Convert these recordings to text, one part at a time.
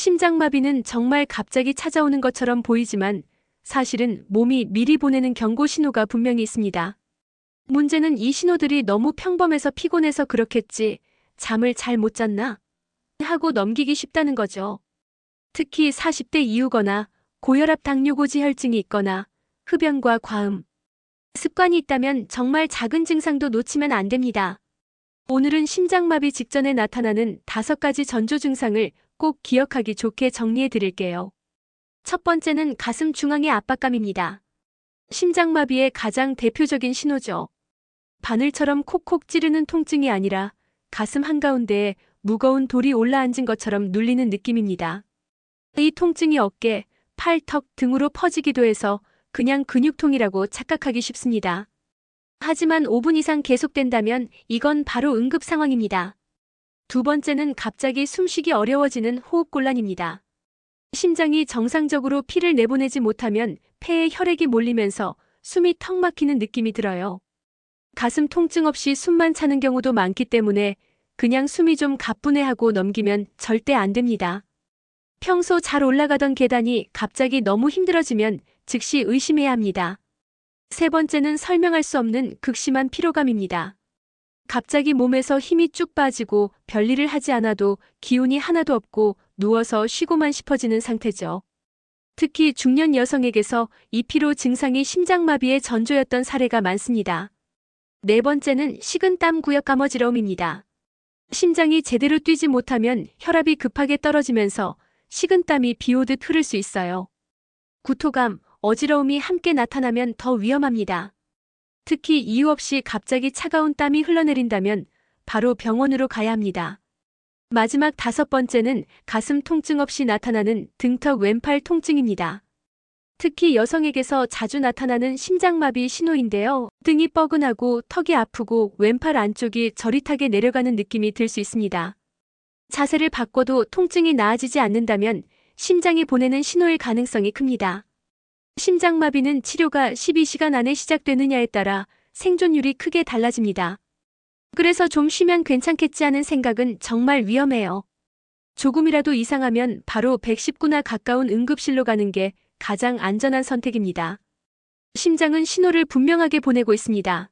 심장마비는 정말 갑자기 찾아오는 것처럼 보이지만 사실은 몸이 미리 보내는 경고 신호가 분명히 있습니다. 문제는 이 신호들이 너무 평범해서 피곤해서 그렇겠지. 잠을 잘 못 잤나? 하고 넘기기 쉽다는 거죠. 특히 40대 이후거나 고혈압 당뇨고지 혈증이 있거나 흡연과 과음, 습관이 있다면 정말 작은 증상도 놓치면 안 됩니다. 오늘은 심장마비 직전에 나타나는 다섯 가지 전조 증상을 꼭 기억하기 좋게 정리해 드릴게요. 첫 번째는 가슴 중앙의 압박감입니다. 심장마비의 가장 대표적인 신호죠. 바늘처럼 콕콕 찌르는 통증이 아니라 가슴 한가운데에 무거운 돌이 올라앉은 것처럼 눌리는 느낌입니다. 이 통증이 어깨, 팔, 턱 등으로 퍼지기도 해서 그냥 근육통이라고 착각하기 쉽습니다. 하지만 5분 이상 계속된다면 이건 바로 응급 상황입니다. 두 번째는 갑자기 숨쉬기 어려워지는 호흡곤란입니다. 심장이 정상적으로 피를 내보내지 못하면 폐에 혈액이 몰리면서 숨이 턱 막히는 느낌이 들어요. 가슴 통증 없이 숨만 차는 경우도 많기 때문에 그냥 숨이 좀 가뿐해 하고 넘기면 절대 안 됩니다. 평소 잘 올라가던 계단이 갑자기 너무 힘들어지면 즉시 의심해야 합니다. 세 번째는 설명할 수 없는 극심한 피로감입니다. 갑자기 몸에서 힘이 쭉 빠지고 별일을 하지 않아도 기운이 하나도 없고 누워서 쉬고만 싶어지는 상태죠. 특히 중년 여성에게서 이 피로 증상이 심장마비의 전조였던 사례가 많습니다. 네 번째는 식은땀 구역 가머지러움입니다. 심장이 제대로 뛰지 못하면 혈압이 급하게 떨어지면서 식은땀이 비 오듯 흐를 수 있어요. 구토감, 어지러움이 함께 나타나면 더 위험합니다. 특히 이유 없이 갑자기 차가운 땀이 흘러내린다면 바로 병원으로 가야 합니다. 마지막 다섯 번째는 가슴 통증 없이 나타나는 등턱 왼팔 통증입니다. 특히 여성에게서 자주 나타나는 심장마비 신호인데요. 등이 뻐근하고 턱이 아프고 왼팔 안쪽이 저릿하게 내려가는 느낌이 들 수 있습니다. 자세를 바꿔도 통증이 나아지지 않는다면 심장이 보내는 신호일 가능성이 큽니다. 심장마비는 치료가 12시간 안에 시작되느냐에 따라 생존율이 크게 달라집니다. 그래서 좀 쉬면 괜찮겠지 하는 생각은 정말 위험해요. 조금이라도 이상하면 바로 119나 가까운 응급실로 가는 게 가장 안전한 선택입니다. 심장은 신호를 분명하게 보내고 있습니다.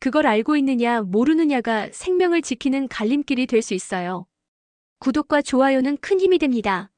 그걸 알고 있느냐 모르느냐가 생명을 지키는 갈림길이 될 수 있어요. 구독과 좋아요는 큰 힘이 됩니다.